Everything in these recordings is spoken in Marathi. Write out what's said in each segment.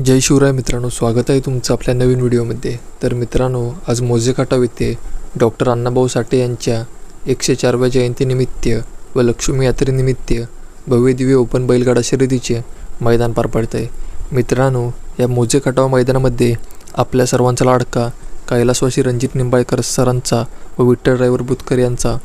जय शिवराय मित्रांनो स्वागत आहे तुमचं आपल्या नवीन व्हिडिओमध्ये. तर मित्रांनो आज मोजे काटाव येथे डॉक्टर अण्णाभाऊ साठे यांच्या एकशे चारव्या जयंतीनिमित्त व लक्ष्मी यात्रेनिमित्त भव्य दिव्य ओपन बैलगाडा शर्यतीचे मैदान पार पडत आहे मित्रांनो या मोजेकाटाव मैदानामध्ये आपल्या सर्वांचा लाडका कैलासवासी रणजित निंबाळकर सरांचा व विठ्ठल ड्रायव्हर बुतकर यांचा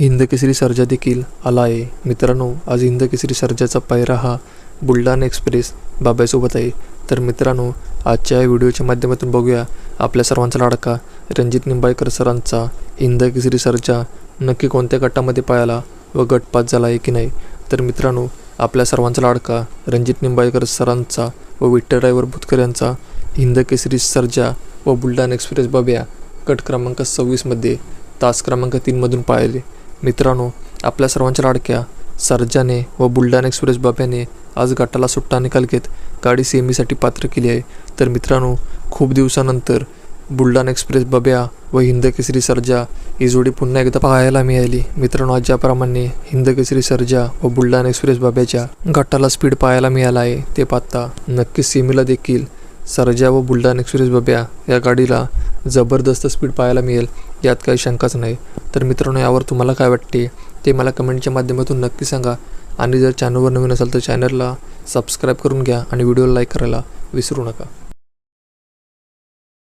हिंदकेसरी सर्जा देखील आला आहे. मित्रांनो आज हिंदकेसरी सर्जाचा पायरा हा बुलढाणा एक्सप्रेस बाब्यासोबत आहे. तर मित्रांनो आजच्या या व्हिडिओच्या माध्यमातून बघूया आपल्या सर्वांचा लाडका रणजित निंबाळकर सरांचा इंद केसरी सरच्या नक्की कोणत्या गटामध्ये पाहायला व गट पास झाला आहे की नाही. तर मित्रांनो आपल्या सर्वांचा लाडका रणजित निंबाळकर सरांचा व विठ्ठल भुतकर यांचा हिंद केसरी सर्जा व बुलढाणा एक्सप्रेस बघूया. गट क्रमांक सव्वीसमध्ये तास क्रमांक तीनमधून पाहिले. मित्रांनो आपल्या सर्वांच्या लाडक्या सर्जाने व बुलढाणा एक्सप्रेस बाब्याने आज गटाला सुट्टा निकाल घेत गाडी सेमीसाठी पात्र केली आहे. तर मित्रांनो खूप दिवसानंतर बुलढाणा एक्सप्रेस बब्या व हिंद केसरी सर्जा ही जोडी पुन्हा एकदा पाहायला मिळाली. मित्रांनो आज ज्याप्रमाणे हिंद केसरी सर्जा व बुलढाणा एक्सप्रेस बब्याच्या गटाला स्पीड पाहायला मिळाला आहे ते पाहता नक्कीच सेमीला देखील सर्जा व बुलढाणा एक्सप्रेस बब्या या गाडीला जबरदस्त स्पीड पाहायला मिळेल यात काही शंकाच नाही. तर मित्रांनो यावर तुम्हाला काय वाटते? ते मला कमेंटच्या माध्यमातून नक्की सांगा. आणि जर चॅनलवर नवीन असाल तर चॅनलला सबस्क्राईब करून घ्या आणि व्हिडिओला लाईक करायला विसरू नका.